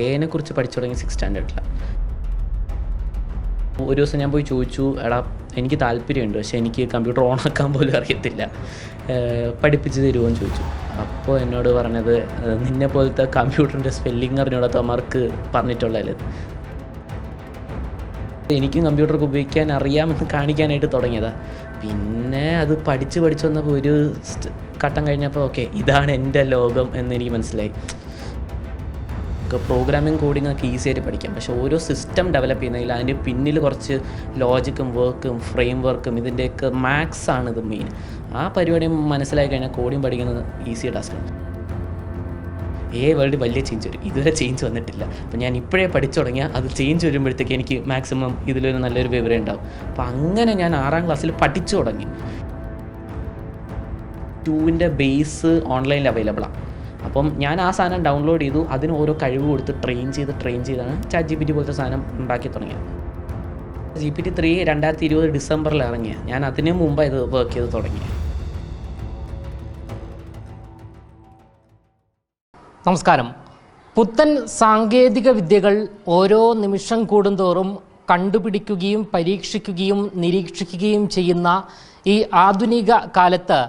എനെ കുറിച്ച് പഠിച്ചു തുടങ്ങി സിക്സ് സ്റ്റാൻഡേർഡിലാണ് ഒരു ദിവസം ഞാൻ പോയി ചോദിച്ചു എടാ എനിക്ക് താല്പര്യമുണ്ട് പക്ഷേ എനിക്ക് കമ്പ്യൂട്ടർ ഓണാക്കാൻ പോലും അറിയത്തില്ല. പഠിപ്പിച്ച് തരുമോ എന്ന് ചോദിച്ചു. അപ്പോൾ എന്നോട് പറഞ്ഞത് നിന്നെ പോലത്തെ കമ്പ്യൂട്ടറിന്റെ സ്പെല്ലിംഗ് മാർക്ക് പറഞ്ഞിട്ടുള്ളത് എനിക്കും കമ്പ്യൂട്ടറൊക്കെ ഉപയോഗിക്കാൻ അറിയാമെന്ന് കാണിക്കാനായിട്ട് തുടങ്ങിയതാണ് പിന്നെ അത് പഠിച്ച് പഠിച്ച് വന്നപ്പോൾ ഒരു ഘട്ടം കഴിഞ്ഞപ്പോൾ ഓക്കെ ഇതാണ് എന്റെ ലോകം എന്ന് എനിക്ക് മനസ്സിലായി. പ്രോഗ്രാമിംഗ് കോഡിംഗ് ഒക്കെ ഈസി ആയിട്ട് പഠിക്കാം. പക്ഷേ ഓരോ സിസ്റ്റം ഡെവലപ്പ് ചെയ്യുന്നതിൽ അതിന്റെ പിന്നിൽ കുറച്ച് ലോജിക്കും വർക്കും ഫ്രെയിം വർക്കും ഇതിന്റെയൊക്കെ ആണ് ഇത് മെയിൻ ആ പരിപാടി മനസ്സിലാക്കി കഴിഞ്ഞാൽ കോഡിംഗ് പഠിക്കുന്നത് ഈസി ടാസ്ക്കാണ് ഏ വേൾഡ് വലിയ ചേഞ്ച് വരും. ഇതുവരെ ചേഞ്ച് വന്നിട്ടില്ല. അപ്പോൾ ഞാൻ ഇപ്പോഴേ പഠിച്ചു തുടങ്ങിയാൽ അത് ചേഞ്ച് വരുമ്പോഴത്തേക്ക് എനിക്ക് മാക്സിമം ഇതിലൊരു നല്ലൊരു വിവരം ഉണ്ടാവും. അപ്പോൾ അങ്ങനെ ഞാൻ ആറാം ക്ലാസ്സിൽ പഠിച്ചു തുടങ്ങി. ടൂവിന്റെ ബേസ് ഓൺലൈനിൽ അവൈലബിളാണ് അപ്പം ഞാൻ ആ സാധനം ഡൗൺലോഡ് ചെയ്തു. അതിന് ഓരോ കഴിവ് കൊടുത്ത് ട്രെയിൻ ചെയ്ത് ട്രെയിൻ ചെയ്താണ് ചാറ്റ് ജി പി ടി പോലത്തെ സാധനം ഉണ്ടാക്കി തുടങ്ങിയത്. ജി പി ടി ത്രീ രണ്ടായിരത്തി ഇരുപത് ഡിസംബറിൽ ഇറങ്ങിയ ഞാൻ അതിന് മുമ്പ് ഇത് വർക്ക് ചെയ്ത് തുടങ്ങിയത് നമസ്കാരം. പുത്തൻ സാങ്കേതിക വിദ്യകൾ ഓരോ നിമിഷം കൂടുന്തോറും കണ്ടുപിടിക്കുകയും പരീക്ഷിക്കുകയും നിരീക്ഷിക്കുകയും ചെയ്യുന്ന ഈ ആധുനിക കാലത്ത്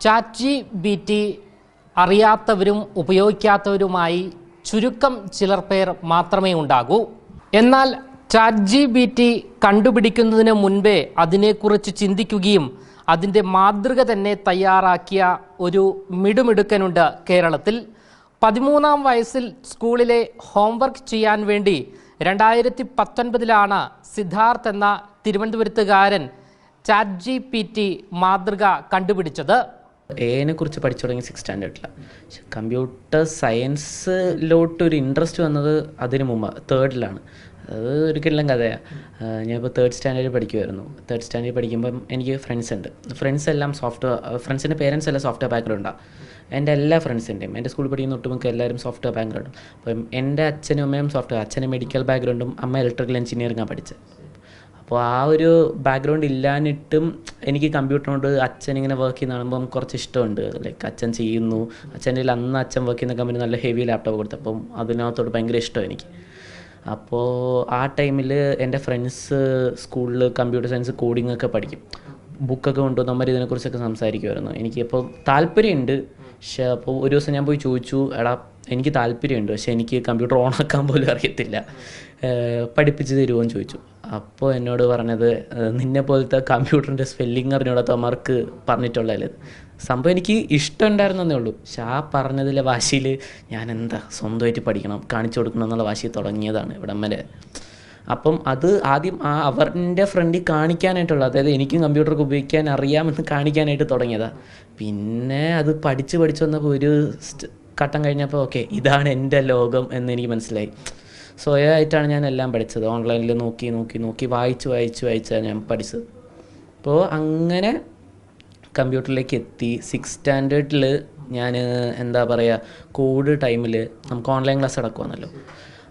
ചാറ്റ് ജി ബി ടി അറിയാത്തവരും ഉപയോഗിക്കാത്തവരുമായി ചുരുക്കം ചിലർ പേർ മാത്രമേ ഉണ്ടാകൂ. എന്നാൽ ചാറ്റ് ജി ബി ടി കണ്ടുപിടിക്കുന്നതിന് മുൻപേ അതിനെക്കുറിച്ച് ചിന്തിക്കുകയും അതിന്റെ മാതൃക തന്നെ തയ്യാറാക്കിയ ഒരു മിടുമിടുക്കനുണ്ട് കേരളത്തിൽ. പതിമൂന്നാം വയസ്സിൽ സ്കൂളിലെ ഹോംവർക്ക് ചെയ്യാൻ വേണ്ടി രണ്ടായിരത്തി പത്തൊൻപതിലാണ് സിദ്ധാർത്ഥ് എന്ന തിരുവനന്തപുരത്തുകാരൻ ചാറ്റ് ജി പി ടി മാതൃക കണ്ടുപിടിച്ചത്. എനെ കുറിച്ച് പഠിച്ചു തുടങ്ങി സിക്സ് സ്റ്റാൻഡേർഡിലാണ് പക്ഷെ കമ്പ്യൂട്ടർ സയൻസിലോട്ട് ഒരു ഇൻട്രസ്റ്റ് വന്നത് അതിന് മുമ്പ് തേർഡിലാണ് അത് ഒരിക്കലും കഥയാണ് ഞാനിപ്പോൾ തേർഡ് സ്റ്റാൻഡേർഡ് പഠിക്കുമായിരുന്നു തേർഡ് സ്റ്റാൻഡേർഡ് പഠിക്കുമ്പം എനിക്ക് ഫ്രണ്ട്സ് ഉണ്ട്. ഫ്രണ്ട്സ് എല്ലാം സോഫ്റ്റ്വെയർ ഫ്രണ്ട്സിന്റെ പേരൻസ് എല്ലാം സോഫ്റ്റ്വെയർ ബാക്ക്ഗ്രൗണ്ടാണ് എന്റെ എല്ലാ ഫ്രണ്ട്സിന്റെയും എന്റെ സ്കൂളിൽ പഠിക്കുന്ന ഒട്ടുമിക്ക എല്ലാവരും സോഫ്റ്റ്വെയർ ബാക്ക്ഗ്രൗണ്ടും അപ്പം എന്റെ അച്ഛനും അമ്മയും സോഫ്റ്റ്വെയർ അച്ഛന് മെഡിക്കൽ ബാക്ക്ഗ്രൗണ്ടും അമ്മ ഇലക്ട്രിക്കൽ എഞ്ചിനീയറിംഗാണ് പഠിച്ചത്. അപ്പോൾ ആ ഒരു ബാക്ക്ഗ്രൗണ്ട് ഇല്ലാഞ്ഞിട്ടും എനിക്ക് കമ്പ്യൂട്ടറിനോട് അച്ഛൻ ഇങ്ങനെ വർക്ക് ചെയ്യുന്ന കാണുമ്പം കുറച്ച് ഇഷ്ടമുണ്ട്. ലൈക്ക് അച്ഛൻ ചെയ്യുന്നു. അച്ഛന്റെ അന്ന് അച്ഛൻ വർക്ക് ചെയ്യുന്ന കമ്പനി നല്ല ഹെവി ലാപ്ടോപ്പ് കൊടുത്തു. കൊടുത്തപ്പം അതിനകത്തോട് ഭയങ്കര ഇഷ്ടം എനിക്ക്. അപ്പോൾ ആ ടൈമിൽ എന്റെ ഫ്രണ്ട്സ് സ്കൂളിൽ കമ്പ്യൂട്ടർ സയൻസ് കോഡിംഗ് ഒക്കെ പഠിക്കും. ബുക്കൊക്കെ കൊണ്ടുവന്ന് അമ്മ ഇതിനെക്കുറിച്ചൊക്കെ സംസാരിക്കുമായിരുന്നു എനിക്കിപ്പോൾ താല്പര്യമുണ്ട്. പക്ഷേ അപ്പോൾ ഒരു ദിവസം ഞാൻ പോയി ചോദിച്ചു എടാ എനിക്ക് താല്പര്യമുണ്ട്. പക്ഷേ എനിക്ക് കമ്പ്യൂട്ടർ ഓണാക്കാൻ പോലും അറിയത്തില്ല. പഠിപ്പിച്ച് തരുമോ എന്ന് ചോദിച്ചു. അപ്പോൾ എന്നോട് പറഞ്ഞത് നിന്നെ പോലത്തെ കമ്പ്യൂട്ടറിന്റെ സ്പെല്ലിംഗ് അറിഞ്ഞൂടാത്തവന്മാർക്ക് പറഞ്ഞിട്ടുള്ളത് സംഭവം എനിക്ക് ഇഷ്ടം ഉണ്ടായിരുന്നേ ഉള്ളൂ. പക്ഷെ ആ പറഞ്ഞതിലെ വാശിയിൽ ഞാൻ എന്താ സ്വന്തമായിട്ട് പഠിക്കണം കാണിച്ചു കൊടുക്കണം എന്നുള്ള വാശി തുടങ്ങിയതാണ് ഇവിടം വരെ. അപ്പം അത് ആദ്യം ആ അവരുടെ ഫ്രണ്ടിൽ കാണിക്കാനായിട്ടുള്ള അതായത് എനിക്കും കമ്പ്യൂട്ടറൊക്കെ ഉപയോഗിക്കാൻ അറിയാമെന്ന് കാണിക്കാനായിട്ട് തുടങ്ങിയതാണ് പിന്നെ അത് പഠിച്ച് പഠിച്ച് വന്നപ്പോൾ ഒരു ഘട്ടം കഴിഞ്ഞപ്പോൾ ഓക്കെ ഇതാണ് എന്റെ ലോകം എന്ന് എനിക്ക് മനസ്സിലായി. സ്വയമായിട്ടാണ് ഞാൻ എല്ലാം പഠിച്ചത്. ഓൺലൈനിൽ നോക്കി നോക്കി നോക്കി വായിച്ച് വായിച്ച് വായിച്ചാണ് ഞാൻ പഠിച്ചത്. അപ്പോൾ അങ്ങനെ കമ്പ്യൂട്ടറിലേക്ക് എത്തി. സിക്സ് സ്റ്റാൻഡേർഡിൽ ഞാൻ എന്താ പറയുക കോവിഡ് ടൈമിൽ നമുക്ക് ഓൺലൈൻ ക്ലാസ് നടക്കുവാണല്ലോ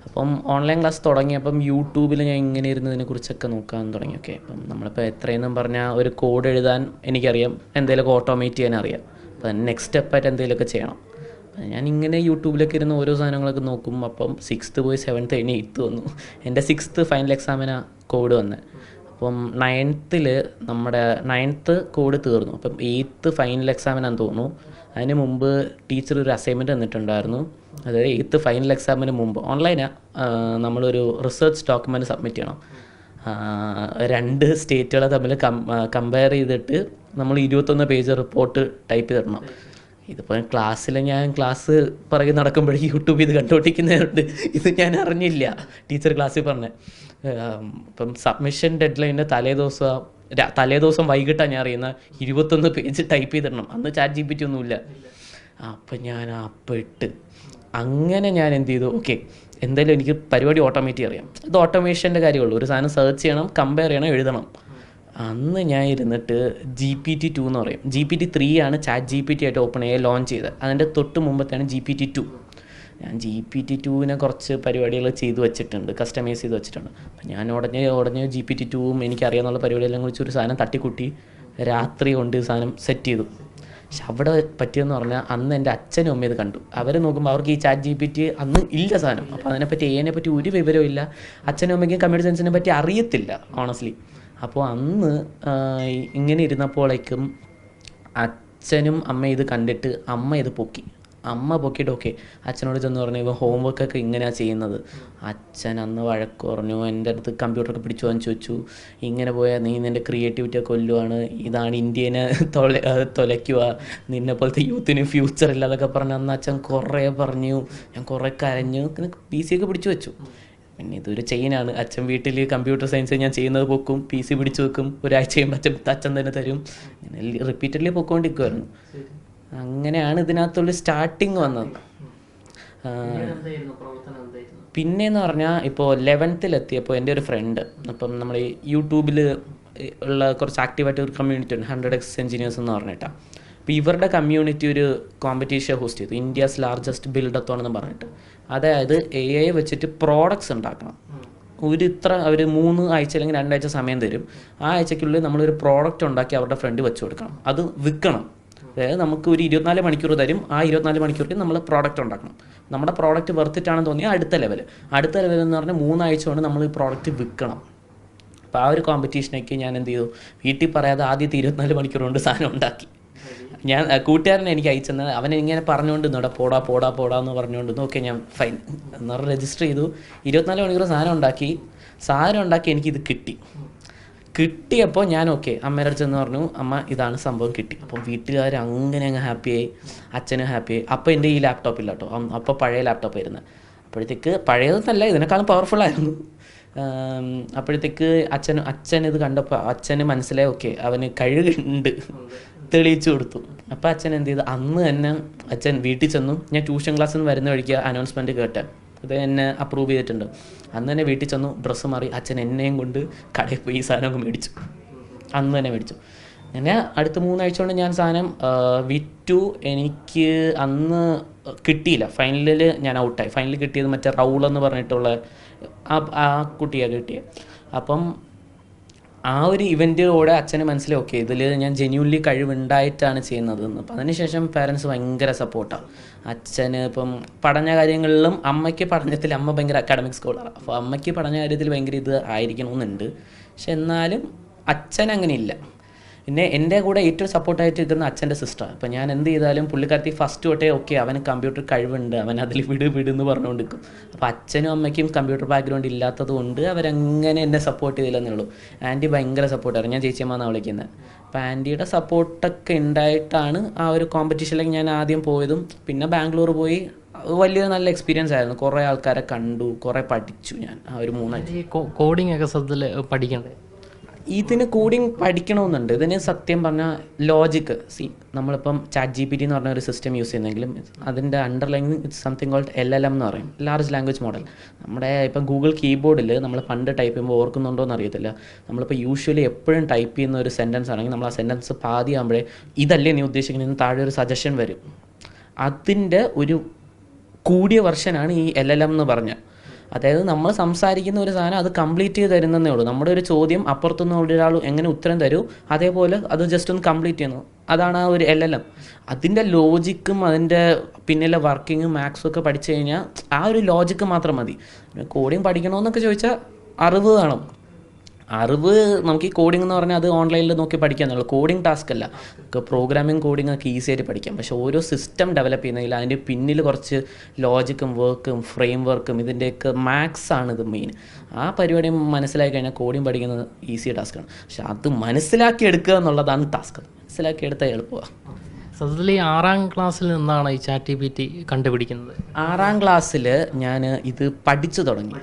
അപ്പം ഓൺലൈൻ ക്ലാസ് തുടങ്ങിയപ്പം യൂട്യൂബിൽ ഞാൻ ഇങ്ങനെ ഇരുന്നതിനെ കുറിച്ചൊക്കെ നോക്കാൻ തുടങ്ങി. ഓക്കെ അപ്പം നമ്മളിപ്പോൾ എത്രയെന്നും പറഞ്ഞാൽ ഒരു കോഡ് എഴുതാൻ എനിക്കറിയാം. എന്തെങ്കിലുമൊക്കെ ഓട്ടോമേറ്റ് ചെയ്യാൻ അറിയാം അപ്പം നെക്സ്റ്റ് സ്റ്റെപ്പായിട്ട് എന്തെങ്കിലുമൊക്കെ ചെയ്യണം. ഇങ്ങനെ യൂട്യൂബിലൊക്കെ ഇരുന്ന് ഓരോ സാധനങ്ങളൊക്കെ നോക്കും. അപ്പം സിക്സ്ത്ത് പോയി സെവൻത്ത് കഴിഞ്ഞ് എയ്ത്ത് വന്നു. എന്റെ സിക്സ്ത്ത് ഫൈനൽ എക്സാമിനാണ് കോഡ് വന്നത് അപ്പം നയൻത്തിൽ നമ്മുടെ നയൻത്ത് കോഡ് തീർന്നു. അപ്പം എയ്ത്ത് ഫൈനൽ എക്സാമിനാന്ന് തോന്നുന്നു. അതിന് മുമ്പ് ടീച്ചർ ഒരു അസൈൻമെന്റ് തന്നിട്ടുണ്ടായിരുന്നു. അതായത് എയ്ത്ത് ഫൈനൽ എക്സാമിന് മുമ്പ് ഓൺലൈനാണ് നമ്മളൊരു റിസർച്ച് ഡോക്യുമെന്റ് സബ്മിറ്റ് ചെയ്യണം. രണ്ട് സ്റ്റേറ്റുകളെ തമ്മിൽ കമ്പയർ ചെയ്തിട്ട് നമ്മൾ ഇരുപത്തൊന്ന് പേജ് റിപ്പോർട്ട് ടൈപ്പ് ചെയ്തിടണം ഇതിപ്പോൾ ക്ലാസ്സിൽ ഞാൻ ക്ലാസ് പുറകെ നടക്കുമ്പോഴേക്കും യൂട്യൂബ് ഇത് കണ്ടുപിടിക്കുന്നതുകൊണ്ട് ഇത് ഞാൻ അറിഞ്ഞില്ല. ടീച്ചർ ക്ലാസ്സിൽ പറഞ്ഞ. ഇപ്പം സബ്മിഷൻ ഡെഡ് ലൈനിന്റെ തലേദിവസം തലേദിവസം വൈകിട്ടാണ് ഞാൻ അറിയുന്നത് ഇരുപത്തൊന്ന് പേജ് ടൈപ്പ് ചെയ്തിടണം. അന്ന് ചാറ്റ് ജി പി ടി ഒന്നുമില്ല. അപ്പം ഞാൻ അപ്പം ഇട്ട്. അങ്ങനെ ഞാൻ എന്ത് ചെയ്തു? ഓക്കെ എന്തായാലും എനിക്ക് പരിപാടി ഓട്ടോമേറ്റ് അറിയാം ഇത് ഓട്ടോമേഷന്റെ കാര്യമുള്ളൂ ഒരു സാധനം സെർച്ച് ചെയ്യണം കമ്പയർ ചെയ്യണം എഴുതണം. അന്ന് ഞാൻ ഇരുന്നിട്ട് ജി പി ടി ടു എന്ന് പറയും. ജി പി ടി ത്രീ ആണ് ചാറ്റ് ജി പി ടി ആയിട്ട് ഓപ്പൺ ചെയ്യാൻ ലോഞ്ച് ചെയ്തത്. അതിന്റെ തൊട്ട് മുമ്പത്തെയാണ് ജി പി ടി ടു ഞാൻ ജി പി ടി ടുവിനെ കുറച്ച് പരിപാടികൾ ചെയ്തു വെച്ചിട്ടുണ്ട്. കസ്റ്റമൈസ് ചെയ്ത് വെച്ചിട്ടുണ്ട്. അപ്പം ഞാൻ ഉടനെ ഉടനെ ജി പി ടി ടുവും എനിക്കറിയാവുന്ന പരിപാടിയെല്ലാം കുറിച്ച് ഒരു സാധനം തട്ടിക്കുട്ടി രാത്രി കൊണ്ട് സാധനം സെറ്റ് ചെയ്തു. പക്ഷെ അവിടെ പറ്റിയെന്ന് പറഞ്ഞാൽ അന്ന് എന്റെ അച്ഛനും അമ്മയും കണ്ടു. അവർ നോക്കുമ്പോൾ അവർക്ക് ഈ ചാറ്റ് ജി പി ടി അന്ന് ഇല്ല സാധനം. അപ്പോൾ അതിനെപ്പറ്റി എനെ പറ്റി ഒരു വിവരവും ഇല്ല. അച്ഛനും അമ്മയ്ക്കും സയൻസിനെ പറ്റി അറിയത്തില്ല ഓണസ്റ്റ്ലി അപ്പോൾ അന്ന് ഇങ്ങനെ ഇരുന്നപ്പോഴേക്കും അച്ഛനും അമ്മയും ഇത് കണ്ടിട്ട് അമ്മ ഇത് പൊക്കി. അമ്മ പൊക്കിയിട്ട് ഓക്കെ അച്ഛനോട് ചെന്ന് പറഞ്ഞു ഇവ ഹോംവർക്കൊക്കെ ഇങ്ങനെയാണ് ചെയ്യുന്നത്. അച്ഛൻ അന്ന് വഴക്ക് പറഞ്ഞു എന്റെ അടുത്ത് കമ്പ്യൂട്ടറൊക്കെ പിടിച്ചു വാങ്ങിച്ചു വെച്ചു. ഇങ്ങനെ പോയാൽ നീ നിന്റെ ക്രിയേറ്റിവിറ്റി ഒക്കെ കൊല്ലുവാണ്. ഇതാണ് ഇന്ത്യനെ തൊല തൊലയ്ക്കുക നിന്നെ പോലത്തെ യൂത്തിന് ഫ്യൂച്ചർ ഇല്ല അതൊക്കെ പറഞ്ഞു അന്ന് അച്ഛൻ കുറേ പറഞ്ഞു. ഞാൻ കുറേ കരഞ്ഞു. പി സി ഒക്കെ പിടിച്ചു വെച്ചു. പിന്നെ ഇതൊരു ചെയിനാണ് അച്ഛൻ വീട്ടിൽ കമ്പ്യൂട്ടർ സയൻസ് ഞാൻ ചെയ്യുന്നത് പൊക്കും പി സി പിടിച്ചു വെക്കും ഒരാഴ്ച കഴിയുമ്പോൾ അച്ഛൻ അച്ഛൻ തന്നെ തരും. അങ്ങനെ റിപ്പീറ്റഡ്ലി പൊക്കോണ്ടിരിക്കുമായിരുന്നു അങ്ങനെയാണ് ഇതിനകത്തുള്ള സ്റ്റാർട്ടിങ് വന്നത്. പിന്നെ പിന്നെന്ന് പറഞ്ഞാൽ ഇപ്പോൾ ലെവൻത്തിലെത്തിയപ്പോൾ എന്റെ ഒരു ഫ്രണ്ട് അപ്പം നമ്മൾ യൂട്യൂബിൽ ഉള്ള കുറച്ച് ആക്റ്റീവായിട്ട് ഒരു കമ്മ്യൂണിറ്റി ഉണ്ട് ഹൺഡ്രഡ് എക്സ് എഞ്ചിനീയേഴ്സ് എന്ന് പറഞ്ഞിട്ടാണ് അപ്പോൾ ഇവരുടെ കമ്മ്യൂണിറ്റി ഒരു കോമ്പറ്റീഷൻ ഹോസ്റ്റ് ചെയ്തു. ഇന്ത്യസ് ലാർജസ്റ്റ് ബിൽഡത്തോൺ എന്ന് പറഞ്ഞിട്ട്. അതായത് എ ഐ വെച്ചിട്ട് പ്രോഡക്ട്സ് ഉണ്ടാക്കണം. ഒരു ഇത്ര അവർ മൂന്ന് ആഴ്ച അല്ലെങ്കിൽ രണ്ടാഴ്ച സമയം തരും. ആ ആഴ്ചയ്ക്കുള്ളിൽ നമ്മളൊരു പ്രോഡക്റ്റ് ഉണ്ടാക്കി അവരുടെ ഫ്രണ്ട് വെച്ച് കൊടുക്കണം. അത് വിൽക്കണം. അതായത് നമുക്ക് ഒരു ഇരുപത്തിനാല് മണിക്കൂർ തരും. ആ ഇരുപത്തിനാല് മണിക്കൂറിൽ നമ്മൾ പ്രോഡക്റ്റ് ഉണ്ടാക്കണം. നമ്മുടെ പ്രോഡക്റ്റ് വെറുത്തിട്ടാണെന്ന് തോന്നിയാൽ അടുത്ത ലെവൽ അടുത്ത ലെവൽ എന്ന് പറഞ്ഞാൽ മൂന്നാഴ്ച കൊണ്ട് നമ്മൾ ഈ പ്രോഡക്റ്റ് വിൽക്കണം. അപ്പോൾ ആ ഒരു കോമ്പറ്റീഷനൊക്കെ ഞാൻ എന്ത് ചെയ്തു? വീട്ടിൽ പറയാതെ ആദ്യത്തെ ഇരുപത്തിനാല് മണിക്കൂർ കൊണ്ട് സാധനം ഉണ്ടാക്കി. ഞാൻ കൂട്ടുകാരനെ എനിക്ക് അയച്ചെന്ന് അവൻ ഇങ്ങനെ പറഞ്ഞുകൊണ്ട് നിന്നോടെ പോടാ പോടാ പോടാ എന്ന് പറഞ്ഞുകൊണ്ട് ഓക്കെ ഞാൻ ഫൈൻ എന്ന് രജിസ്റ്റർ ചെയ്തു. ഇരുപത്തിനാല് മണിക്കൂർ സാധനം ഉണ്ടാക്കി. സാധനം ഉണ്ടാക്കി എനിക്കിത് കിട്ടി. കിട്ടിയപ്പോൾ ഞാൻ ഓക്കെ അമ്മയുടെ അടുത്ത് എന്ന് പറഞ്ഞു അമ്മ ഇതാണ് സംഭവം കിട്ടി. അപ്പോൾ വീട്ടുകാർ അങ്ങനെ അങ്ങ് ഹാപ്പിയായി. അച്ഛനും ഹാപ്പിയായി. അപ്പോൾ എന്റെ ഈ ലാപ്ടോപ്പ് ഇല്ല കേട്ടോ. അപ്പോൾ പഴയ ലാപ്ടോപ്പ് ആയിരുന്നു. അപ്പോഴത്തേക്ക് പഴയതെന്നല്ല ഇതിനേക്കാളും പവർഫുൾ ആയിരുന്നു. അപ്പോഴത്തേക്ക് അച്ഛൻ അച്ഛൻ ഇത് കണ്ടപ്പോൾ അച്ഛന് മനസ്സിലായി ഓക്കെ അവന് കഴിവുണ്ട്. തെളിയിച്ചു കൊടുത്തു. അപ്പം അച്ഛൻ എന്ത് ചെയ്തു? അന്ന് തന്നെ അച്ഛൻ വീട്ടിൽ ചെന്നു. ഞാൻ ട്യൂഷൻ ക്ലാസ്സിൽ നിന്ന് വരുന്ന വഴിക്ക് അനൗൺസ്മെന്റ് കേട്ടെ. ഇത് എന്നെ അപ്രൂവ് ചെയ്തിട്ടുണ്ട്. അന്ന് തന്നെ വീട്ടിൽ ചെന്നു. ഡ്രസ്സ് മാറി. അച്ഛൻ എന്നെയും കൊണ്ട് കടയിൽ പോയി ഈ സാധനം അങ്ങ് മേടിച്ചു. അന്ന് തന്നെ മേടിച്ചു. അങ്ങനെ അടുത്ത മൂന്നാഴ്ച കൊണ്ട് ഞാൻ സാധനം വിറ്റു. എനിക്ക് അന്ന് കിട്ടിയില്ല. ഫൈനലിൽ ഞാൻ ഔട്ടായി. ഫൈനലിൽ കിട്ടിയത് മറ്റേ റൗൾ എന്ന് പറഞ്ഞിട്ടുള്ള ആ കുട്ടിയാണ് കിട്ടിയത് അപ്പം ആ ഒരു ഇവന്റിലൂടെ അച്ഛന് മനസ്സിലായി. ഓക്കെ ഇതിൽ ഞാൻ ജെന്യൂൻലി കഴിവുണ്ടായിട്ടാണ് ചെയ്യുന്നത് എന്ന്. അപ്പം അതിനുശേഷം പേരൻസ് ഭയങ്കര സപ്പോർട്ടാണ് അച്ഛന് ഇപ്പം പഠന കാര്യങ്ങളിലും അമ്മയ്ക്ക് പഠനത്തിൽ അമ്മ ഭയങ്കര അക്കാഡമിക് സ്കോളറാണ് അപ്പോൾ അമ്മയ്ക്ക് പഠന കാര്യത്തിൽ ഭയങ്കര ഇത് ആയിരിക്കണമെന്നുണ്ട്. പക്ഷെ എന്നാലും അച്ഛൻ അങ്ങനെ ഇല്ല പിന്നെ എന്റെ കൂടെ ഏറ്റവും സപ്പോർട്ടായിട്ട് നിൽക്കുന്ന അച്ഛന്റെ സിസ്റ്റർ അപ്പോൾ ഞാൻ എന്ത് ചെയ്താലും പുള്ളിക്കാരത്തി ഫസ്റ്റ് തൊട്ടേ ഓക്കെ അവന് കമ്പ്യൂട്ടർ കഴിവുണ്ട് അവൻ അതിൽ വിട് വിടുന്ന് പറഞ്ഞുകൊണ്ട് നിൽക്കും അപ്പോൾ അച്ഛനും അമ്മയ്ക്കും കമ്പ്യൂട്ടർ ബാക്ക്ഗ്രൗണ്ട് ഇല്ലാത്തത് കൊണ്ട് അവരങ്ങനെ എന്നെ സപ്പോർട്ട് ചെയ്തില്ലെന്നേ ഉള്ളൂ. ആന്റി ഭയങ്കര സപ്പോർട്ടായിരുന്നു ഞാൻ ചേച്ചിയമ്മ വിളിക്കുന്നത് അപ്പോൾ ആന്റിയുടെ സപ്പോർട്ടൊക്കെ ഉണ്ടായിട്ടാണ് ആ ഒരു കോമ്പറ്റീഷനിലേക്ക് ഞാൻ ആദ്യം പോയതും. പിന്നെ ബാംഗ്ലൂർ പോയി. വലിയൊരു നല്ല എക്സ്പീരിയൻസ് ആയിരുന്നു. കുറേ ആൾക്കാരെ കണ്ടു കുറേ പഠിച്ചു ഞാൻ ആ ഒരു മൂന്നാഴ്ച കോഡിംഗ് ഒക്കെ സത്യത്തിൽ പഠിക്കണ്ടേ? ഇതിന് കൂടി പഠിക്കണമെന്നുണ്ട്. ഇതിന് സത്യം പറഞ്ഞാൽ ലോജിക്ക് സി നമ്മളിപ്പം ചാറ്റ് ജി പി ടി എന്ന് പറഞ്ഞ ഒരു സിസ്റ്റം യൂസ് ചെയ്യുന്നെങ്കിലും അതിന്റെ underline it's something called L L M എന്ന് പറയും. ലാർജ് ലാംഗ്വേജ് മോഡൽ നമ്മുടെ ഇപ്പം ഗൂഗിൾ കീബോർഡിൽ നമ്മൾ പണ്ട് ടൈപ്പ് ചെയ്യുമ്പോൾ ഓർക്കുന്നുണ്ടോ എന്ന് അറിയത്തില്ല. നമ്മളിപ്പോൾ യൂഷ്വലി എപ്പോഴും ടൈപ്പ് ചെയ്യുന്ന ഒരു സെന്റൻസ് ആണെങ്കിൽ നമ്മൾ ആ സെന്റൻസ് പാതി ആകുമ്പോഴേ ഇതല്ലേ നീ ഉദ്ദേശിക്കുന്നതെന്ന് താഴെ ഒരു സജഷൻ വരും. അതിന്റെ ഒരു കൂടിയ വെർഷനാണ് ഈ എൽ എൽ എം എന്ന് പറഞ്ഞ. അതായത് നമ്മൾ സംസാരിക്കുന്ന ഒരു സാധനം അത് കംപ്ലീറ്റ് ചെയ്ത് തരുന്നതേ ഉള്ളൂ. നമ്മുടെ ഒരു ചോദ്യം അപ്പുറത്തുനിന്ന് ഒരാൾ എങ്ങനെ ഉത്തരം തരൂ അതേപോലെ അത് ജസ്റ്റ് ഒന്ന് കംപ്ലീറ്റ് ചെയ്യുന്നു. അതാണ് ആ ഒരു എൽ എൽ എം അതിന്റെ ലോജിക്കും അതിന്റെ പിന്നിലെ വർക്കിങ്ങും മാത്സും ഒക്കെ പഠിച്ചു കഴിഞ്ഞാൽ ആ ഒരു ലോജിക്ക് മാത്രം മതി. കോഡിങ് പഠിക്കണമെന്നൊക്കെ ചോദിച്ചാൽ അറിവ് വേണം. അറിവ് നമുക്ക് ഈ കോഡിംഗ് എന്ന് പറഞ്ഞാൽ അത് ഓൺലൈനിൽ നോക്കി പഠിക്കാൻ പഠിക്കാന്നുള്ളൂ കോഡിംഗ് ടാസ്ക് അല്ല. പ്രോഗ്രാമിംഗ് കോഡിംഗ് ഒക്കെ ഈസി ആയിട്ട് പഠിക്കാം. പക്ഷേ ഓരോ സിസ്റ്റം ഡെവലപ്പ് ചെയ്യുന്നതിൽ അതിന്റെ പിന്നിൽ കുറച്ച് ലോജിക്കും വർക്കും ഫ്രെയിം വർക്കും ഇതിന്റെയൊക്കെ മാത്സ് ആണ് ഇത് മെയിൻ ആ പരിപാടി മനസ്സിലാക്കി കഴിഞ്ഞാൽ കോഡിംഗ് പഠിക്കുന്നത് ഈസി ടാസ്ക്കാണ് പക്ഷെ അത് മനസ്സിലാക്കി എടുക്കുക എന്നുള്ളതാണ് ടാസ്ക് മനസ്സിലാക്കി എടുത്താൽ എളുപ്പമാണ് സത്യത്തിൽ ഈ ആറാം ക്ലാസ്സിൽ നിന്നാണ് ഈ ചാറ്റ് പി ടി കണ്ടുപിടിക്കുന്നത്. ആറാം ക്ലാസ്സിൽ ഞാൻ ഇത് പഠിച്ചു തുടങ്ങി.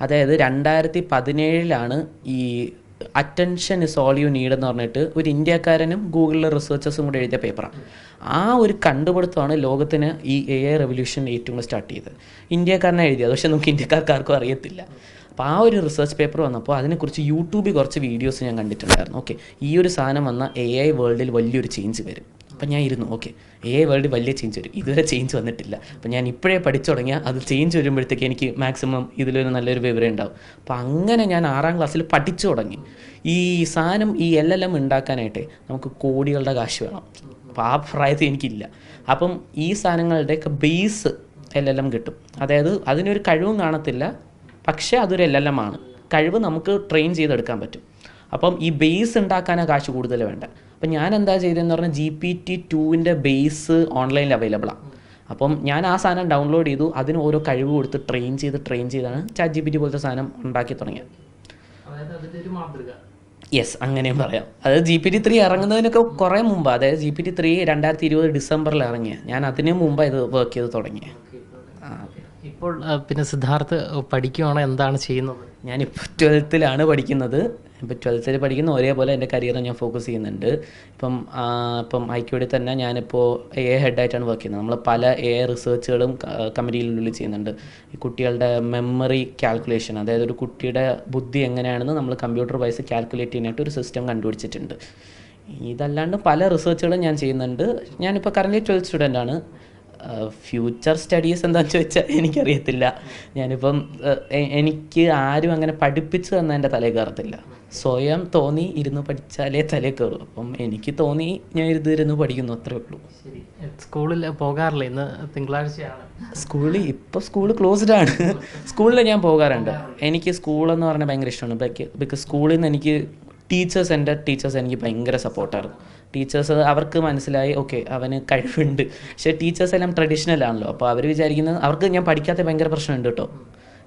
അതായത് രണ്ടായിരത്തി പതിനേഴിലാണ് ഈ attention is all you need എന്ന് പറഞ്ഞിട്ട് ഒരു ഇന്ത്യക്കാരനും ഗൂഗിളിലെ റിസർച്ചേഴ്സും കൂടെ എഴുതിയ പേപ്പറാണ് ആ ഒരു കണ്ടുപിടുത്തമാണ് ലോകത്തിന് ഈ എ ഐ റെവല്യൂഷൻ ഏറ്റവും കൂടുതൽ സ്റ്റാർട്ട് ചെയ്തത്. ഇന്ത്യക്കാരനെ എഴുതിയത്. പക്ഷെ നമുക്ക് ഇന്ത്യക്കാർക്കാർക്കും അറിയത്തില്ല. അപ്പോൾ ആ ഒരു റിസർച്ച് പേപ്പർ വന്നപ്പോൾ അതിനെക്കുറിച്ച് യൂട്യൂബിൽ കുറച്ച് വീഡിയോസ് ഞാൻ കണ്ടിട്ടുണ്ടായിരുന്നു. ഓക്കെ ഈ ഒരു സാധനം വന്ന എ ഐ വേൾഡിൽ വലിയൊരു ചേഞ്ച് വരും. അപ്പം ഞാൻ ഇരുന്നു. ഓക്കെ. എ ഐ വേൾഡ് വലിയ ചേഞ്ച് വരും. ഇതുവരെ ചേഞ്ച് വന്നിട്ടില്ല. അപ്പം ഞാൻ ഇപ്പോഴേ പഠിച്ചു തുടങ്ങിയാൽ അത് ചേഞ്ച് വരുമ്പോഴത്തേക്ക് എനിക്ക് മാക്സിമം ഇതിലൊരു നല്ലൊരു വിവരം ഉണ്ടാവും. അപ്പം അങ്ങനെ ഞാൻ ആറാം ക്ലാസ്സിൽ പഠിച്ചു തുടങ്ങി. ഈ സാധനം ഈ എൽ എൽ എം ഉണ്ടാക്കാനായിട്ട് നമുക്ക് കോടികളുടെ കാശ് വേണം. അപ്പോൾ ആ പ്രായത്തിൽ എനിക്കില്ല. അപ്പം ഈ സാധനങ്ങളുടെയൊക്കെ ബേസ് എൽ എൽ എം കിട്ടും. അതായത് അതിനൊരു കഴിവും കാണത്തില്ല. പക്ഷേ അതൊരു എൽ എൽ എം ആണ്. കഴിവ് നമുക്ക് ട്രെയിൻ ചെയ്തെടുക്കാൻ പറ്റും. അപ്പം ഈ ബേസ് ഉണ്ടാക്കാനാണ് കാശ് കൂടുതൽ വേണ്ട? അപ്പം ഞാൻ എന്താ ചെയ്തതെന്ന് പറഞ്ഞാൽ ജി പി ടി ടുവിന്റെ ബേസ് ഓൺലൈനിൽ അവൈലബിളാണ് അപ്പം ഞാൻ ആ സാധനം ഡൗൺലോഡ് ചെയ്തു. അതിന് ഓരോ കഴിവ് കൊടുത്ത് ട്രെയിൻ ചെയ്ത് ട്രെയിൻ ചെയ്താണ് ചാറ്റ് ജി പി ടി പോലത്തെ സാധനം ഉണ്ടാക്കി തുടങ്ങിയത്. യെസ് അങ്ങനെയും പറയാം. അതായത് ജി പി ടി ത്രീ ഇറങ്ങുന്നതിനൊക്കെ കുറേ മുമ്പ് അതായത് ജി പി ടി ത്രീ രണ്ടായിരത്തി ഇരുപത് ഡിസംബറിൽ ഇറങ്ങിയ. ഞാൻ അതിന് മുമ്പ് ഇത് വർക്ക് ചെയ്ത് തുടങ്ങിയത് ആ ഇപ്പോൾ പിന്നെ സിദ്ധാർത്ഥ് പഠിക്കുവാണോ? എന്താണ് ചെയ്യുന്നത്? ഞാനിപ്പോൾ ട്വൽത്തിലാണ് പഠിക്കുന്നത്. ഇപ്പോൾ ട്വൽത്തിൽ പഠിക്കുന്ന ഒരേപോലെ എന്റെ കരിയർ ഞാൻ ഫോക്കസ് ചെയ്യുന്നുണ്ട്. ഇപ്പം ഇപ്പം ഐക്യോടി തന്നെ ഞാനിപ്പോൾ എ ഹെഡായിട്ടാണ് വർക്ക് ചെയ്യുന്നത്. നമ്മൾ പല എ റിസർച്ചുകളും കമ്പനിയിലുള്ളിൽ ചെയ്യുന്നുണ്ട്. ഈ കുട്ടികളുടെ മെമ്മറി കാൽക്കുലേഷൻ അതായത് ഒരു കുട്ടിയുടെ ബുദ്ധി എങ്ങനെയാണെന്ന് നമ്മൾ കമ്പ്യൂട്ടർ വൈസ് കാൽക്കുലേറ്റ് ചെയ്യാനായിട്ട് ഒരു സിസ്റ്റം കണ്ടുപിടിച്ചിട്ടുണ്ട്. ഇതല്ലാണ്ട് പല റിസർച്ചുകളും ഞാൻ ചെയ്യുന്നുണ്ട്. ഞാനിപ്പോൾ കറന്റ് ട്വൽത്ത് സ്റ്റുഡന്റ് ആണ്. ഫ്യൂച്ചർ സ്റ്റഡീസ് എന്താണെന്ന് ചോദിച്ചാൽ എനിക്കറിയത്തില്ല. ഞാനിപ്പം എനിക്ക് ആരും അങ്ങനെ പഠിപ്പിച്ചു തന്നെ എന്റെ തലയിൽ കയറത്തില്ല. സ്വയം തോന്നി ഇരുന്ന് പഠിച്ചാലേ തലയിൽ കയറും. അപ്പം എനിക്ക് തോന്നി ഞാൻ ഇരുന്ന് പഠിക്കുന്നു അത്രേ ഉള്ളൂ. സ്കൂളിൽ പോകാറില്ല ഇന്ന് തിങ്കളാഴ്ചയാണ്? സ്കൂളിൽ ഇപ്പോൾ സ്കൂൾ ക്ലോസ്ഡ് ആണ്. സ്കൂളിൽ ഞാൻ പോകാറുണ്ട്. എനിക്ക് സ്കൂളെന്ന് പറഞ്ഞാൽ ഭയങ്കര ഇഷ്ടമാണ്. ബിക്കോസ് സ്കൂളിൽ നിന്ന് എനിക്ക് ടീച്ചേഴ്സ് എന്റെ ടീച്ചേഴ്സ് എനിക്ക് ഭയങ്കര സപ്പോർട്ടായിരുന്നു ടീച്ചേഴ്സ് അവർക്ക് മനസ്സിലായി ഓക്കെ അവന് കഴിവുണ്ട്. പക്ഷേ ടീച്ചേഴ്സ് എല്ലാം ട്രഡീഷണൽ ആണല്ലോ. അപ്പോൾ അവർ വിചാരിക്കുന്നത് അവർക്ക് ഞാൻ പഠിക്കാത്ത ഭയങ്കര പ്രശ്നമുണ്ട് കേട്ടോ.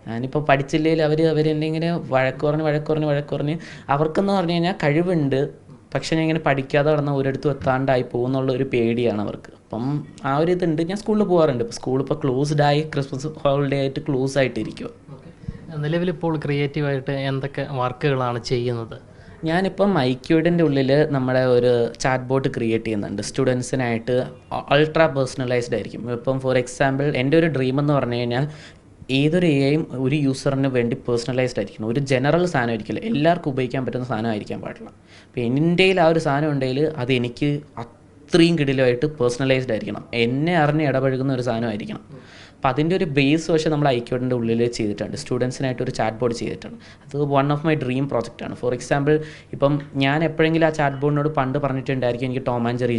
ഞാനിപ്പോൾ പഠിച്ചില്ലെങ്കിൽ അവർ എന്നെ ഇങ്ങനെ വഴക്ക് പറഞ്ഞ് വഴക്ക് പറഞ്ഞ് വഴക്ക് പറഞ്ഞ് അവർക്കെന്ന് പറഞ്ഞു കഴിഞ്ഞാൽ കഴിവുണ്ട്. പക്ഷെ ഞാൻ ഇങ്ങനെ പഠിക്കാതെ നടന്ന ഒരിടത്തും എത്താണ്ടായി പോകുന്നുള്ള ഒരു പേടിയാണ് അവർക്ക്. അപ്പം ആ ഒരു ഇതുണ്ട്. ഞാൻ സ്കൂളിൽ പോകാറുണ്ട് ഇപ്പോൾ സ്കൂൾ ഇപ്പോൾ ക്ലോസ്ഡ് ആയി ക്രിസ്മസ് ഹോളിഡേ ആയിട്ട് ക്ലോസ് ആയിട്ടിരിക്കുക നിലവിലിപ്പോൾ ക്രിയേറ്റീവായിട്ട് എന്തൊക്കെ വർക്കുകളാണ് ചെയ്യുന്നത്? ഞാനിപ്പം ഐക്യൂഡിന്റെ ഉള്ളിൽ നമ്മുടെ ഒരു ചാറ്റ് ബോട്ട് ക്രിയേറ്റ് ചെയ്യുന്നുണ്ട് സ്റ്റുഡൻസിനായിട്ട് അൾട്രാ പേഴ്സണലൈസ്ഡ് ആയിരിക്കും. ഇപ്പം ഫോർ എക്സാമ്പിൾ എന്റെ ഒരു ഡ്രീം എന്ന് പറഞ്ഞു കഴിഞ്ഞാൽ ഏതൊരു എയും ഒരു യൂസറിന് വേണ്ടി പേഴ്സണലൈസ്ഡ് ആയിരിക്കണം. ഒരു ജനറൽ സാധനം ആയിരിക്കില്ല എല്ലാവർക്കും ഉപയോഗിക്കാൻ പറ്റുന്ന സാധനം ആയിരിക്കാൻ പാടില്ല. അപ്പോൾ എന്റെ ആ ഒരു സാധനം ഉണ്ടെങ്കിൽ അത് എനിക്ക് അത്രയും കിടിലുമായിട്ട് പേഴ്സണലൈസ്ഡ് ആയിരിക്കണം. എന്നെ അറിഞ്ഞ് ഇടപഴകുന്ന ഒരു സാധനമായിരിക്കണം. അപ്പം അതിന്റെ ഒരു ബേസ് പക്ഷേ നമ്മൾ ഐക്യോഡിന്റെ ഉള്ളിൽ ചെയ്തിട്ടുണ്ട്. സ്റ്റുഡൻസിനായിട്ട് ഒരു ചാറ്റ് ബോർഡ് ചെയ്തിട്ടുണ്ട്. അത് വൺ ഓഫ് മൈ ഡ്രീം പ്രോജക്റ്റാണ് ഫോർ എക്സാമ്പിൾ ഇപ്പം ഞാൻ എപ്പോഴെങ്കിലും ആ ചാറ്റ് ബോർഡിനോട് പണ്ട് പറഞ്ഞിട്ടുണ്ടായിരിക്കും എനിക്ക് ടോം ആൻഡ് ജെറി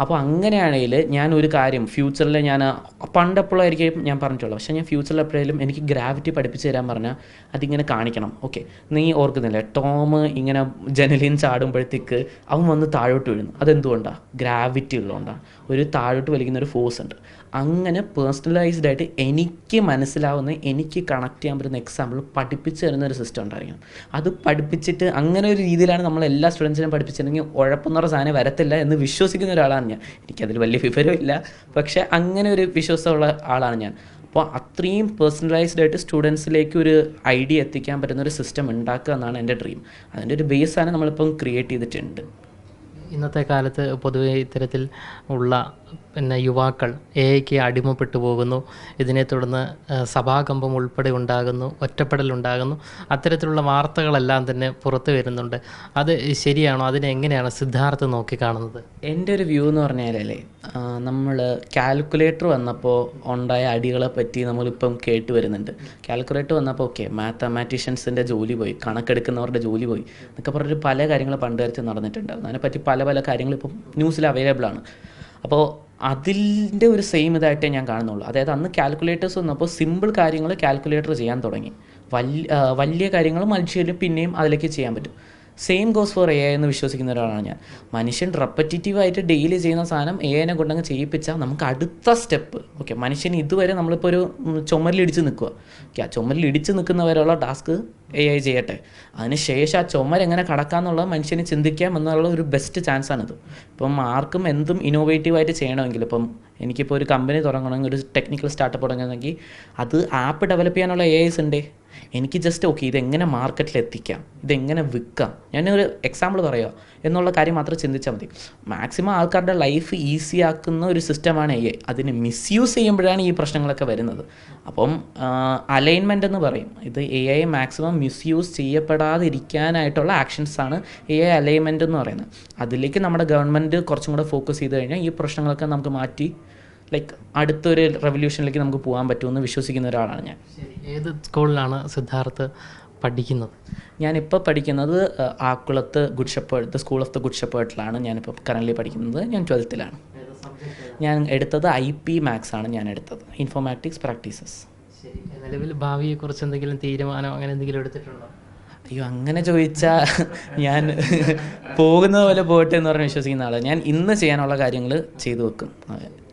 അപ്പോൾ അങ്ങനെയാണെങ്കിൽ ഞാൻ ഒരു കാര്യം ഫ്യൂച്ചറിൽ ഞാൻ പണ്ടെപ്പോഴായിരിക്കും ഞാൻ പറഞ്ഞിട്ടുള്ളൂ പക്ഷേ ഞാൻ ഫ്യൂച്ചറിൽ എപ്പോഴേലും എനിക്ക് ഗ്രാവിറ്റി പഠിപ്പിച്ച് തരാൻ പറഞ്ഞാൽ അതിങ്ങനെ കാണിക്കണം. ഓക്കെ നീ ഓർക്കുന്നില്ലേ ടോം ഇങ്ങനെ ജനലിൻ ചാടുമ്പോഴത്തേക്ക് അവൻ വന്ന് താഴോട്ട് വീഴുന്നു. അതെന്തുകൊണ്ടാണ് ഗ്രാവിറ്റി ഉള്ളതുകൊണ്ടാണ് ഒരു താഴോട്ട് വലിക്കുന്ന ഒരു ഫോഴ്സ് ഉണ്ട്. അങ്ങനെ പേഴ്സണലൈസ്ഡ് ആയിട്ട് എനിക്ക് മനസ്സിലാവുന്ന എനിക്ക് കണക്ട് ചെയ്യാൻ പറ്റുന്ന എക്സാമ്പിൾ പഠിപ്പിച്ച് തരുന്ന ഒരു സിസ്റ്റം ഉണ്ടായിരിക്കണം. അത് പഠിപ്പിച്ചിട്ട് അങ്ങനെ ഒരു രീതിയിലാണ് നമ്മൾ എല്ലാ സ്റ്റുഡൻസിനെയും പഠിപ്പിച്ചിരുന്നെങ്കിൽ ഉഴപ്പെന്ന് സാധനം വരത്തില്ല എന്ന് വിശ്വസിക്കുന്ന ഒരാളാണ് ഞാൻ. എനിക്കതിൽ വലിയ വിവരമില്ല പക്ഷേ അങ്ങനെ ഒരു വിശ്വാസമുള്ള ആളാണ് ഞാൻ. അപ്പോൾ അത്രയും പേഴ്സണലൈസ്ഡ് ആയിട്ട് സ്റ്റുഡൻസിലേക്ക് ഒരു ഐഡിയ എത്തിക്കാൻ പറ്റുന്ന ഒരു സിസ്റ്റം ഉണ്ടാക്കുക എന്നാണ് എന്റെ ഡ്രീം അതിന്റെ ഒരു ബേസാണ് നമ്മളിപ്പം ക്രിയേറ്റ് ചെയ്തിട്ടുണ്ട്. ഇന്നത്തെ കാലത്ത് പൊതുവെ ഇത്തരത്തിൽ ഉള്ള പിന്നെ യുവാക്കൾ എ ഐക്ക് അടിമപ്പെട്ടു പോകുന്നു. ഇതിനെ തുടർന്ന് സഭാകമ്പം ഉൾപ്പെടെ ഉണ്ടാകുന്നു ഒറ്റപ്പെടലുണ്ടാകുന്നു അത്തരത്തിലുള്ള വാർത്തകളെല്ലാം തന്നെ പുറത്തു വരുന്നുണ്ട്. അത് ശരിയാണോ? അതിനെ എങ്ങനെയാണ് സിദ്ധാർത്ഥ നോക്കിക്കാണുന്നത് എന്റെ ഒരു വ്യൂ എന്ന് പറഞ്ഞാലേ നമ്മൾ കാൽക്കുലേറ്റർ വന്നപ്പോൾ ഉണ്ടായ അടികളെ പറ്റി നമ്മളിപ്പം കേട്ട് വരുന്നുണ്ട്. കാൽക്കുലേറ്റർ വന്നപ്പോൾ ഓക്കെ മാത്തമാറ്റീഷ്യൻസിന്റെ ജോലി പോയി കണക്കെടുക്കുന്നവരുടെ ജോലി പോയി എന്നൊക്കെ പറഞ്ഞിട്ട് പല കാര്യങ്ങൾ പണ്ട് കാലത്ത് നടന്നിട്ടുണ്ടായിരുന്നു. അതിനെപ്പറ്റി പല പല കാര്യങ്ങൾ ഇപ്പം ന്യൂസിൽ അവൈലബിൾ ആണ് അപ്പോൾ അതിന്റെ ഒരു സെയിം ഇതായിട്ടേ ഞാൻ കാണുന്നുള്ളൂ. അതായത് അന്ന് കാൽക്കുലേറ്റേഴ്സ് വന്നപ്പോൾ സിമ്പിൾ കാര്യങ്ങൾ കാൽക്കുലേറ്റർ ചെയ്യാൻ തുടങ്ങി. വലിയ വലിയ കാര്യങ്ങൾ മനുഷ്യർ പിന്നെയും അതിലേക്ക് ചെയ്യാൻ പറ്റും. സെയിം ഗോസ് ഫോർ എ എന്ന് വിശ്വസിക്കുന്ന ഒരാളാണ് ഞാൻ. മനുഷ്യൻ റെപ്പറ്റേറ്റീവ് ആയിട്ട് ഡെയിലി ചെയ്യുന്ന സാധനം എ ഐനെ കൊണ്ടങ്ങ് ചെയ്യിപ്പിച്ചാൽ നമുക്ക് അടുത്ത സ്റ്റെപ്പ് ഓക്കെ മനുഷ്യൻ ഇതുവരെ നമ്മളിപ്പോൾ ഒരു ചുമരിലിടിച്ച് നിൽക്കുക ഓക്കെ ആ ചുമരിലിടിച്ച് നിൽക്കുന്നവരെയുള്ള ടാസ്ക് എ ഐ ചെയ്യട്ടെ. അതിനുശേഷം ആ ചുമർ എങ്ങനെ കടക്കാമെന്നുള്ളത് മനുഷ്യന് ചിന്തിക്കാം എന്നുള്ള ഒരു ബെസ്റ്റ് ചാൻസ് ആണിത്. ഇപ്പം ആർക്കും എന്തും ഇന്നോവേറ്റീവായിട്ട് ചെയ്യണമെങ്കിൽ ഇപ്പം എനിക്കിപ്പോൾ ഒരു കമ്പനി തുടങ്ങണമെങ്കിൽ ഒരു ടെക്നിക്കൽ സ്റ്റാർട്ടപ്പ് തുടങ്ങണമെങ്കിൽ അത് ആപ്പ് ഡെവലപ്പ് ചെയ്യാനുള്ള എ ഐസ് ഉണ്ടേ എനിക്ക് ജസ്റ്റ് ഓക്കെ ഇതെങ്ങനെ മാർക്കറ്റിൽ എത്തിക്കാം ഇതെങ്ങനെ വിൽക്കാം? ഞാനൊരു എക്സാമ്പിൾ പറയുക എന്നുള്ള കാര്യം മാത്രം ചിന്തിച്ചാൽ മതി. മാക്സിമം ആൾക്കാരുടെ ലൈഫ് ഈസി ആക്കുന്ന ഒരു സിസ്റ്റമാണ് എ അതിന് മിസ്യൂസ് ചെയ്യുമ്പോഴാണ് ഈ പ്രശ്നങ്ങളൊക്കെ വരുന്നത്. അപ്പം അലൈൻമെന്റ് എന്ന് പറയും. ഇത് എ ഐ മാക്സിമം മിസ്യൂസ് ചെയ്യപ്പെടാതിരിക്കാനായിട്ടുള്ള ആക്ഷൻസാണ് എ ഐ അലൈൻമെന്റ് എന്ന് പറയുന്നത്. അതിലേക്ക് നമ്മുടെ ഗവൺമെന്റ് കുറച്ചും കൂടെ ഫോക്കസ് ചെയ്ത് കഴിഞ്ഞാൽ ഈ പ്രശ്നങ്ങളൊക്കെ നമുക്ക് മാറ്റി ലൈക്ക് അടുത്തൊരു റെവല്യൂഷനിലേക്ക് നമുക്ക് പോകാൻ പറ്റുമെന്ന് വിശ്വസിക്കുന്ന ഒരാളാണ് ഞാൻ. ഏത് സ്കൂളിലാണ് സിദ്ധാർത്ഥ് പഠിക്കുന്നത്? ഞാനിപ്പോൾ പഠിക്കുന്നത് ആക്കുളത്ത് good shepherd the school of the good ഷെപ്പേർഡിലാണ് ഞാനിപ്പോൾ കറന്റ്ലി പഠിക്കുന്നത് ഞാൻ ട്വൽത്തിലാണ് ഞാൻ എടുത്തത് ഐ പി മാത്സ് ആണ് ഞാൻ എടുത്തത്. ഇൻഫോമാറ്റിക്സ് പ്രാക്ടീസസ് നിലവിൽ ഭാവിയെക്കുറിച്ച് എന്തെങ്കിലും തീരുമാനം അങ്ങനെ എന്തെങ്കിലും എടുത്തിട്ടുണ്ടോ? അയ്യോ അങ്ങനെ ചോദിച്ചാൽ ഞാൻ പോകുന്നത് പോലെ പോട്ടെ എന്ന് പറഞ്ഞ് വിശ്വസിക്കുന്ന ആളാണ് ഞാൻ ഇന്ന് ചെയ്യാനുള്ള കാര്യങ്ങൾ ചെയ്തു വെക്കും.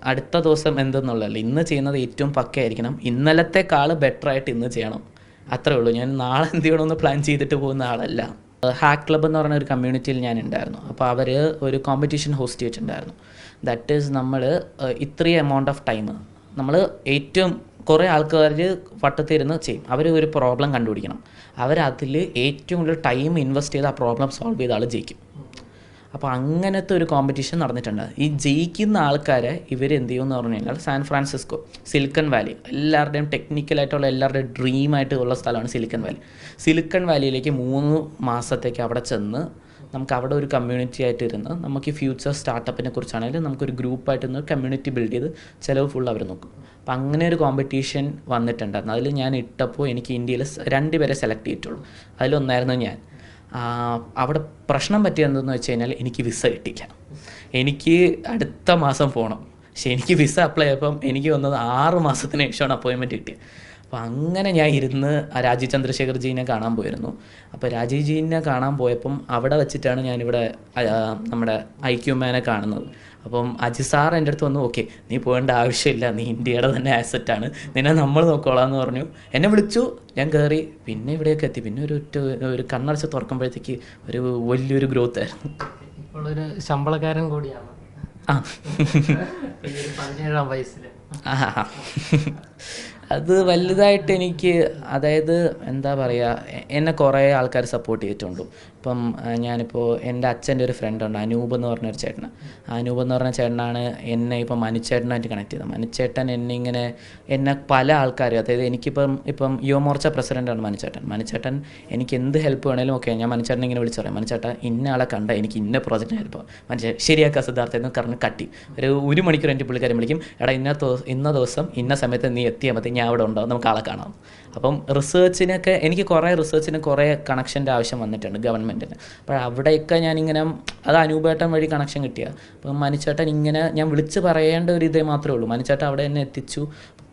അടുത്ത ദിവസം എന്തെന്നുള്ളതല്ല. ഇന്ന് ചെയ്യുന്നത് ഏറ്റവും പക്കയായിരിക്കണം. ഇന്നലത്തെക്കാൾ ബെറ്റർ ആയിട്ട് ഇന്ന് ചെയ്യണം. അത്രേ ഉള്ളൂ. ഞാൻ നാളെ എന്ത് ചെയ്യണമെന്ന് പ്ലാൻ ചെയ്തിട്ട് പോകുന്ന ആളല്ല. ഹാക്ക് ക്ലബ് എന്ന് പറഞ്ഞ ഒരു കമ്മ്യൂണിറ്റിയിൽ ഞാൻ ഉണ്ടായിരുന്നു. അപ്പോൾ അവർ ഒരു കോമ്പറ്റീഷൻ ഹോസ്റ്റ് ചെയ്തിട്ടുണ്ടായിരുന്നു. ദാറ്റ് ഈസ് നമ്മൾ ഇത്രയും എമൗണ്ട് ഓഫ് ടൈം നമ്മൾ ഏറ്റവും കുറേ ആൾക്കാർ വട്ടത്തിരുന്ന് ചെയ്യും. അവർ ഒരു പ്രോബ്ലം കണ്ടുപിടിക്കണം. അവരതിൽ ഏറ്റവും കൂടുതൽ ടൈം ഇൻവെസ്റ്റ് ചെയ്ത് ആ പ്രോബ്ലം സോൾവ് ചെയ്ത ആൾ ജയിക്കും. അപ്പോൾ അങ്ങനത്തെ ഒരു കോമ്പറ്റീഷൻ നടന്നിട്ടുണ്ട്. ഈ ജയിക്കുന്ന ആൾക്കാരെ ഇവർ എന്ത് ചെയ്യുമെന്ന് പറഞ്ഞു കഴിഞ്ഞാൽ സാൻ ഫ്രാൻസിസ്കോ സിലിക്കൺ വാലി എല്ലാവരുടെയും ടെക്നിക്കലായിട്ടുള്ള എല്ലാവരുടെയും ഡ്രീമായിട്ട് ഉള്ള സ്ഥലമാണ് സിലിക്കൺ വാലി സിലിക്കൺ വാലിയിലേക്ക് മൂന്ന് മാസത്തേക്ക് അവിടെ ചെന്ന് നമുക്ക് അവിടെ ഒരു കമ്മ്യൂണിറ്റി ആയിട്ട് ഇരുന്ന് നമുക്ക് ഈ ഫ്യൂച്ചർ സ്റ്റാർട്ടപ്പിനെ കുറിച്ചാണെങ്കിലും നമുക്കൊരു ഗ്രൂപ്പായിട്ട് നിന്ന് കമ്മ്യൂണിറ്റി ബിൽഡ് ചെയ്ത് ചിലവ് ഫുൾ അവർ നോക്കും. അപ്പം അങ്ങനെ ഒരു കോമ്പറ്റീഷൻ വന്നിട്ടുണ്ടായിരുന്നു. അതിൽ ഞാൻ ഇട്ടപ്പോൾ എനിക്ക് ഇന്ത്യയിൽ രണ്ട് പേരെ സെലക്ട് ചെയ്തിട്ടുള്ളൂ. അതിലൊന്നായിരുന്നു ഞാൻ. അവിടെ പ്രശ്നം പറ്റിയതെന്ന് വെച്ച് കഴിഞ്ഞാൽ എനിക്ക് വിസ കിട്ടിയില്ല. എനിക്ക് അടുത്ത മാസം പോകണം പക്ഷെ എനിക്ക് വിസ അപ്ലൈ ചെയ്തപ്പം എനിക്ക് വന്നത് ആറ് മാസത്തിന് ശേഷമാണ് അപ്പോയിൻമെന്റ് കിട്ടിയത്. അപ്പോൾ അങ്ങനെ ഞാൻ ഇരുന്ന് ആ രാജീവ് ചന്ദ്രശേഖർജീനെ കാണാൻ പോയിരുന്നു. അപ്പോൾ രാജീവ്ജീനെ കാണാൻ പോയപ്പം അവിടെ വെച്ചിട്ടാണ് ഞാനിവിടെ നമ്മുടെ ഐക്യുമാനെ കാണുന്നത്. അപ്പം അജി സാർ എന്റെ അടുത്ത് വന്നു ഓക്കെ നീ പോകേണ്ട ആവശ്യമില്ല നീ ഇന്ത്യയുടെ തന്നെ ആസറ്റാണ് നിന്നെ നമ്മൾ നോക്കോളാം എന്ന് പറഞ്ഞു. എന്നെ വിളിച്ചു ഞാൻ കയറി പിന്നെ ഇവിടെയൊക്കെ എത്തി. പിന്നെ ഒരു ഒറ്റ ഒരു കണ്ണടച്ച് തുറക്കുമ്പോഴത്തേക്ക് ഒരു വലിയൊരു ഗ്രോത്ത് ആയിരുന്നു. ഇപ്പോൾ ഒരു ശമ്പളക്കാരൻ കൂടിയാണ്. ആ. പതിനേഴാം വയസ്സിൽ ആ. അത് വലുതായിട്ട് എനിക്ക് അതായത് എന്താ പറയുക എന്നെ കുറേ ആൾക്കാർ സപ്പോർട്ട് ചെയ്തിട്ടുണ്ട്. ഇപ്പം ഞാനിപ്പോൾ എന്റെ അച്ഛന്റെ ഒരു ഫ്രണ്ടുണ്ട് അനൂപ് എന്ന് പറഞ്ഞൊരു ചേട്ടൻ അനൂപ് എന്ന് പറഞ്ഞ ചേട്ടനാണ് എന്നെ ഇപ്പം മനുച്ചേട്ടനായിട്ട് കണക്ട് ചെയ്തത്. മനുച്ചേട്ടൻ എന്നെ ഇങ്ങനെ എന്നെ പല ആൾക്കാരും അതായത് എനിക്കിപ്പം ഇപ്പം യുവമോർച്ച പ്രസിഡന്റാണ് മനുച്ചേട്ടൻ മനുച്ചേട്ടൻ എനിക്ക് എന്ത് ഹെൽപ്പ് വേണേലും ഓക്കെ ഞാൻ മനുച്ചേട്ടനെ ഇങ്ങനെ വിളിച്ചു പറയാം. മനുച്ചേട്ടൻ ഇന്ന ആളെ കണ്ട എനിക്ക് ഇന്ന പ്രോജക്റ്റ് ഹെൽപ്പ് മനുഷ്യ ശരിയാക്കുക സിദ്ധാർത്ഥ എന്ന് പറഞ്ഞ് കട്ടി ഒരു ഒരു മണിക്കൂർ എന്റെ പുള്ളിക്കാരൻ വിളിക്കും എടാ ഇന്ന ഇന്ന ദിവസം ഇന്ന സമയത്ത് നീ എത്തിയാൽ മതി ഞാൻ അവിടെ ഉണ്ടാവും നമുക്ക് ആളെ കാണാം. അപ്പം റിസേർച്ചിനൊക്കെ എനിക്ക് കുറേ റിസേർച്ചിന് കുറേ കണക്ഷന്റെ ആവശ്യം വന്നിട്ടുണ്ട് ഗവൺമെന്റിന് അപ്പോൾ അവിടെയൊക്കെ ഞാനിങ്ങനെ അത് അനൂപേട്ടൻ വഴി കണക്ഷൻ കിട്ടിയ. അപ്പം മനുച്ചേട്ടൻ ഇങ്ങനെ ഞാൻ വിളിച്ച് പറയേണ്ട ഒരു ഇതേ മാത്രമേ ഉള്ളൂ. മനുച്ചേട്ടൻ അവിടെ എന്നെ എത്തിച്ചു.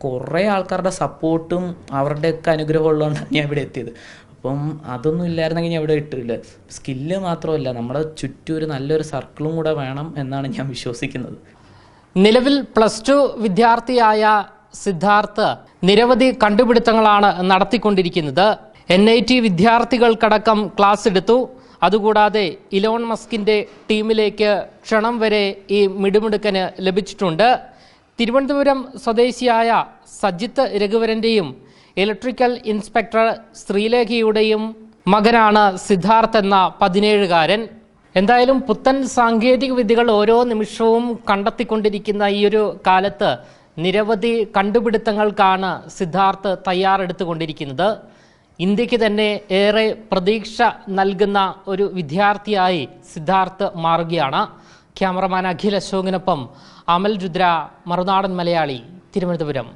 കുറേ ആൾക്കാരുടെ സപ്പോർട്ടും അവരുടെയൊക്കെ അനുഗ്രഹം ഉള്ളതുകൊണ്ടാണ് ഞാൻ ഇവിടെ എത്തിയത്. അപ്പം അതൊന്നും ഇല്ലായിരുന്നെങ്കിൽ ഞാൻ ഇവിടെ ഇട്ടില്ല. സ്കില്ല് മാത്രമല്ല നമ്മുടെ ചുറ്റും ഒരു നല്ലൊരു സർക്കിളും കൂടെ വേണം എന്നാണ് ഞാൻ വിശ്വസിക്കുന്നത്. നിലവിൽ പ്ലസ് ടു വിദ്യാർത്ഥിയായ സിദ്ധാർത്ഥ് നിരവധി കണ്ടുപിടുത്തങ്ങളാണ് നടത്തിക്കൊണ്ടിരിക്കുന്നത്. എൻ ഐ ടി വിദ്യാർത്ഥികൾക്കടക്കം ക്ലാസ് എടുത്തു. അതുകൂടാതെ ഇലോൺ മസ്കിന്റെ ടീമിലേക്ക് ക്ഷണം വരെ ഈ മിടുമിടുക്കന് ലഭിച്ചിട്ടുണ്ട്. തിരുവനന്തപുരം സ്വദേശിയായ സജിത്ത് രഘുവരന്റെയും ഇലക്ട്രിക്കൽ ഇൻസ്പെക്ടർ ശ്രീലേഖയുടെയും മകനാണ് സിദ്ധാർത്ഥ് എന്ന പതിനേഴുകാരൻ. എന്തായാലും പുത്തൻ സാങ്കേതിക വിദ്യകൾ ഓരോ നിമിഷവും കണ്ടെത്തിക്കൊണ്ടിരിക്കുന്ന ഈ ഒരു കാലത്ത് നിരവധി കണ്ടുപിടുത്തങ്ങൾക്കാണ് സിദ്ധാർത്ഥ് തയ്യാറെടുത്തുകൊണ്ടിരിക്കുന്നത്. ഇന്ത്യയ്ക്ക് തന്നെ ഏറെ പ്രതീക്ഷ നൽകുന്ന ഒരു വിദ്യാർത്ഥിയായി സിദ്ധാർത്ഥ് മാറുകയാണ്. ക്യാമറമാൻ അഖിൽ അശോകിനൊപ്പം അമൽ രുദ്ര മറുനാടൻ മലയാളി തിരുവനന്തപുരം.